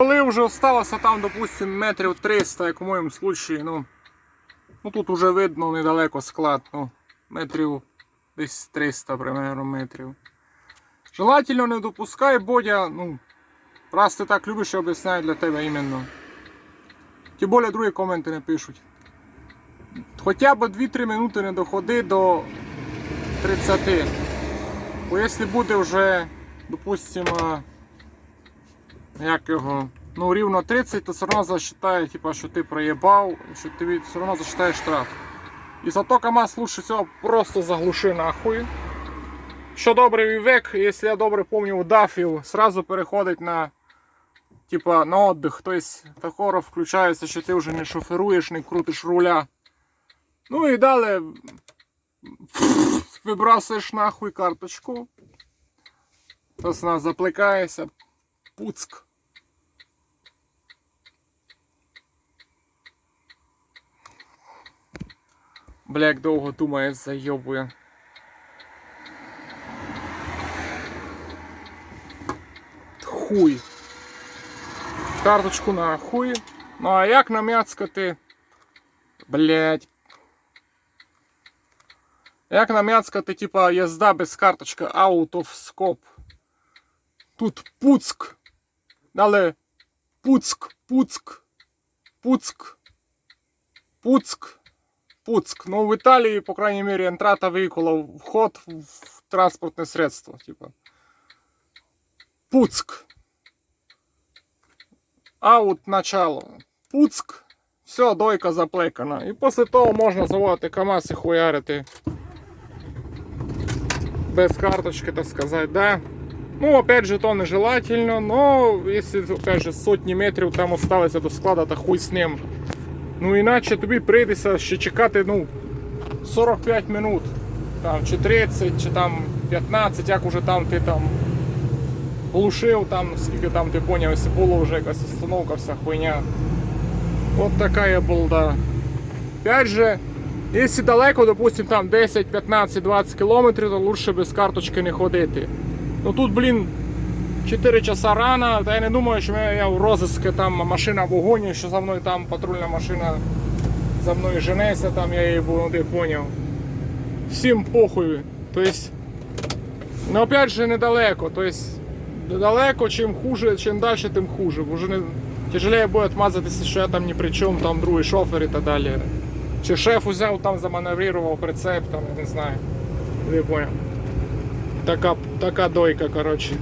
Коли вже осталося там, допустим, метрів 300, як у моєму случаї, ну, ну тут вже видно недалеко склад, ну, метрів десь 300 примерно метрів. Желательно не допускай, Бодя, ну, раз ти так любиш, я об'ясняю для тебе іменно. Тим більше другі коменти не пишуть. Хоча б 2-3 минути не доходи до 30. Бо якщо буде вже, допустимо, як його, ну рівно 30, то все одно засчитає, типа, що ти проїбав, що тобі все одно засчитає штраф. І зато КамАЗ лучше всього просто заглуши нахуй. Що добре век, якщо я добре пам'ятаю, дафів сразу переходить на типа на отдых. Тобто такого включається, що ти вже не шоферуєш, не крутиш руля. Ну і далі вибрасуєш нахуй карточку. Тобто вона запликається. Пуцк. Бля, як довго думає, зайобує. Хуй. Карточку на хуй. Ну а як намяцкати? Блять. Як намяцкати, типа, їзда без карточки out of scope. Тут Пуцк. Далі Пуцк, Пуцк, Пуцк, Пуцк, Пуцк. Ну, в Італії, по крайней мере, ентрата виїхала вход в транспортне средство. Типа. Пуцк. Аут начало. Пуцк. Все, дойка заплекана. І після того можна заводити КАМАЗ і хуярити без карточки, так сказати, да. Ну, опять же, то нежелательно, но если, опять же, сотні метрів там осталося до склада, то хуй з ним. Ну, іначе тобі прийдеться ще чекати, ну, 45 минут, там, чи 30, чи там 15, як уже там ти там глушив, там, скільки там ти поняв, якщо було вже якась установка, вся хуйня. От така балда. Опять же, Якщо далеко, допустим, там 10, 15, 20 кілометрів, то лучше без карточки не ходити. Ну тут, блін, 4 часа рано, та я не думаю, що я в розиску там машина в вогоні, що за мною там патрульна машина за мною женеться, там я її де поняв. Всім похуй. Тобто, ну опять же недалеко. Тобто, далеко, чим хуже, чим далі, тим хуже. Вже не тяжелее буде отмазатися, що я там ні при чому, там другий шофер і так далі. Чи шеф узяв там заманеврував прицеп, там, я не знаю. Не понял. Така, така дойка, коротше.